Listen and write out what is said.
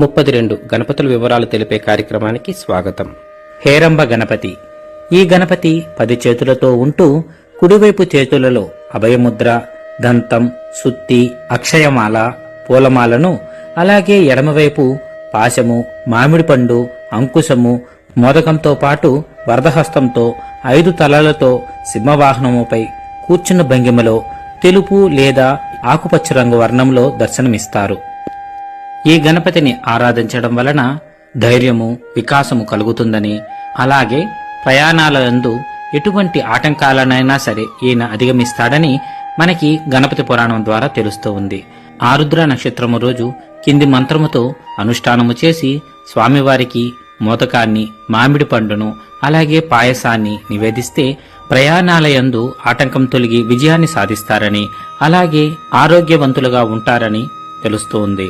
ముప్పది రెండు గణపతుల వివరాలు తెలిపే కార్యక్రమానికి స్వాగతం. హేరంబ గణపతి. ఈ గణపతి పది చేతులతో ఉంటూ కుడివైపు చేతులలో అభయముద్ర దంతం సుత్తి అక్షయమాల పూలమాలను అలాగే ఎడమవైపు పాశము మామిడి పండు అంకుశము మోదకంతో పాటు వరదహస్తంతో ఐదు తలలతో సింహవాహనముపై కూర్చున్న భంగిమలో తెలుపు లేదా ఆకుపచ్చ రంగు వర్ణంలో దర్శనమిస్తారు. ఈ గణపతిని ఆరాధించడం వలన ధైర్యము వికాసము కలుగుతుందని అలాగే ప్రయాణాలందు ఎటువంటి ఆటంకాలనైనా సరే ఈయన అధిగమిస్తాడని మనకి గణపతి పురాణం ద్వారా తెలుస్తూ ఉంది. ఆరుద్ర నక్షత్రము రోజు కింది మంత్రముతో అనుష్ఠానము చేసి స్వామివారికి మోదకాన్ని మామిడి పండును అలాగే పాయసాన్ని నివేదిస్తే ప్రయాణాలయందు ఆటంకం తొలగి విజయాన్ని సాధిస్తారని అలాగే ఆరోగ్యవంతులుగా ఉంటారని తెలుస్తోంది